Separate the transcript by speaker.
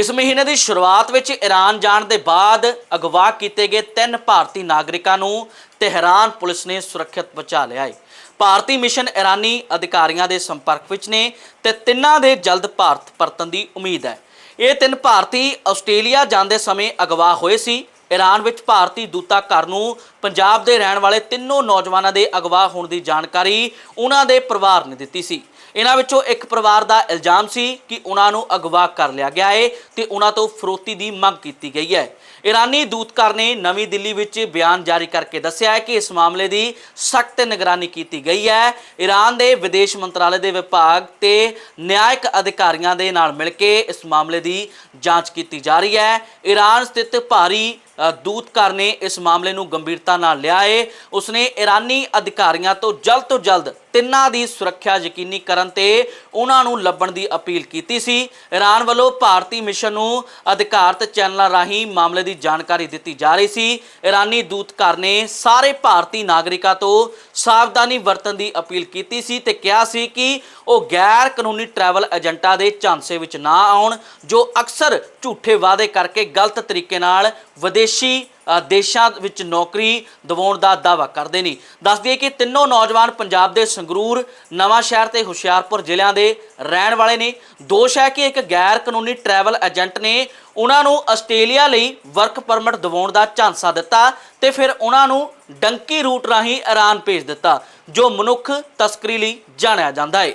Speaker 1: ਇਸ ਮਹੀਨੇ ਦੀ ਸ਼ੁਰੂਆਤ ਵਿੱਚ ਈਰਾਨ ਜਾਣ ਦੇ ਬਾਅਦ ਅਗਵਾ ਕੀਤੇ ਗਏ ਤਿੰਨ ਭਾਰਤੀ ਨਾਗਰਿਕਾਂ ਨੂੰ ਤਹਿਰਾਨ ਪੁਲਿਸ ਨੇ ਸੁਰੱਖਿਅਤ ਬਚਾ ਲਿਆ ਹੈ। ਭਾਰਤੀ ਮਿਸ਼ਨ ਈਰਾਨੀ ਅਧਿਕਾਰੀਆਂ ਦੇ ਸੰਪਰਕ ਵਿੱਚ ਨੇ ਤੇ ਤਿੰਨਾਂ ਦੇ ਜਲਦ ਭਾਰਤ ਪਰਤਣ ਦੀ ਉਮੀਦ ਹੈ। ਇਹ ਤਿੰਨ ਭਾਰਤੀ ਆਸਟ੍ਰੇਲੀਆ ਜਾਂਦੇ ਸਮੇਂ ਅਗਵਾ ਹੋਏ ਸੀ। ਈਰਾਨ ਵਿੱਚ ਭਾਰਤੀ ਦੂਤਾ ਘਰ ਨੂੰ ਪੰਜਾਬ ਦੇ ਰਹਿਣ ਵਾਲੇ ਤਿੰਨੋਂ ਨੌਜਵਾਨਾਂ ਦੇ ਅਗਵਾ ਹੋਣ ਦੀ ਜਾਣਕਾਰੀ ਉਹਨਾਂ ਦੇ ਪਰਿਵਾਰ ਨੇ ਦਿੱਤੀ ਸੀ। ਇਹਨਾਂ ਵਿੱਚੋਂ ਇੱਕ ਪਰਿਵਾਰ ਦਾ ਇਲਜ਼ਾਮ ਸੀ ਕਿ ਉਹਨਾਂ ਨੂੰ ਅਗਵਾ ਕਰ ਲਿਆ ਗਿਆ ਹੈ ਤੇ ਉਹਨਾਂ ਤੋਂ ਫਰੋਤੀ ਦੀ ਮੰਗ ਕੀਤੀ ਗਈ ਹੈ। ਈਰਾਨੀ ਦੂਤਕਾਰ ਨੇ ਨਵੀਂ ਦਿੱਲੀ ਵਿੱਚ ਬਿਆਨ ਜਾਰੀ ਕਰਕੇ ਦੱਸਿਆ ਹੈ ਕਿ ਇਸ ਮਾਮਲੇ ਦੀ ਸਖਤ ਨਿਗਰਾਨੀ ਕੀਤੀ ਗਈ ਹੈ। ਈਰਾਨ ਦੇ ਵਿਦੇਸ਼ ਮੰਤਰਾਲੇ ਦੇ ਵਿਭਾਗ ਤੇ ਨਿਆਇਕ ਅਧਿਕਾਰੀਆਂ ਦੇ ਨਾਲ ਮਿਲ ਕੇ ਇਸ ਮਾਮਲੇ ਦੀ ਜਾਂਚ ਕੀਤੀ ਜਾ ਰਹੀ ਹੈ। ਈਰਾਨ ਸਥਿਤ ਭਾਰੀ ਅ, ਦੂਤਕਾਰ ਨੇ ਇਸ ਮਾਮਲੇ ਨੂੰ ਗੰਭੀਰਤਾ ਨਾਲ ਲਿਆ ਏ। ਉਸਨੇ ਈਰਾਨੀ ਅਧਿਕਾਰੀਆਂ ਤੋਂ ਜਲਦ ਤੋਂ ਜਲਦ ਤਿੰਨਾਂ ਦੀ ਸੁਰੱਖਿਆ ਯਕੀਨੀ ਕਰਨ ਤੇ ਉਹਨਾਂ ਨੂੰ ਲੱਭਣ ਦੀ ਅਪੀਲ ਕੀਤੀ ਸੀ। ਈਰਾਨ ਵੱਲੋਂ ਭਾਰਤੀ ਮਿਸ਼ਨ ਨੂੰ ਅਧਿਕਾਰਤ ਚੈਨਲਾਂ ਰਾਹੀਂ ਮਾਮਲੇ ਦੀ ਜਾਣਕਾਰੀ ਦਿੱਤੀ ਜਾ ਰਹੀ ਸੀ। ਈਰਾਨੀ ਦੂਤਕਾਰ ਨੇ ਸਾਰੇ ਭਾਰਤੀ ਨਾਗਰਿਕਾਂ ਤੋਂ ਸਾਵਧਾਨੀ ਵਰਤਣ ਦੀ ਅਪੀਲ ਕੀਤੀ ਸੀ ਤੇ ਕਿਹਾ ਸੀ ਕਿ ਉਹ ਗੈਰ ਕਾਨੂੰਨੀ ਟਰੈਵਲ ਏਜੰਟਾਂ ਦੇ ਝਾਂਸੇ ਵਿੱਚ ਨਾ ਆਉਣ, ਜੋ ਅਕਸਰ ਝੂਠੇ ਵਾਅਦੇ ਕਰਕੇ ਗਲਤ ਤਰੀਕੇ ਨਾਲ ਵਿਦੇਸ਼ੀ ਦੇਸ਼ਾਂ ਵਿੱਚ ਨੌਕਰੀ ਦਿਵਾਉਣ ਦਾ ਦਾਅਵਾ ਕਰਦੇ ਨੇ। ਦੱਸ ਦਈਏ ਕਿ ਤਿੰਨੋਂ ਨੌਜਵਾਨ ਪੰਜਾਬ ਦੇ ਸੰਗਰੂਰ, ਨਵਾਂ ਸ਼ਹਿਰ ਤੇ ਹੁਸ਼ਿਆਰਪੁਰ ਜ਼ਿਲ੍ਹਿਆਂ ਦੇ ਰਹਿਣ ਵਾਲੇ ਨੇ। ਦੋਸ਼ ਹੈ ਕਿ ਇੱਕ ਗੈਰ ਕਾਨੂੰਨੀ ਟਰੈਵਲ ਏਜੰਟ ਨੇ ਉਹਨਾਂ ਨੂੰ ਆਸਟ੍ਰੇਲੀਆ ਲਈ ਵਰਕ ਪਰਮਿਟ ਦਿਵਾਉਣ ਦਾ ਝਾਂਸਾ ਦਿੱਤਾ ਤੇ ਫਿਰ ਉਹਨਾਂ ਨੂੰ ਡੰਕੀ ਰੂਟ ਰਾਹੀਂ ਈਰਾਨ ਭੇਜ ਦਿੱਤਾ, ਜੋ ਮਨੁੱਖ ਤਸਕਰੀ ਲਈ ਜਾਣਿਆ ਜਾਂਦਾ ਹੈ।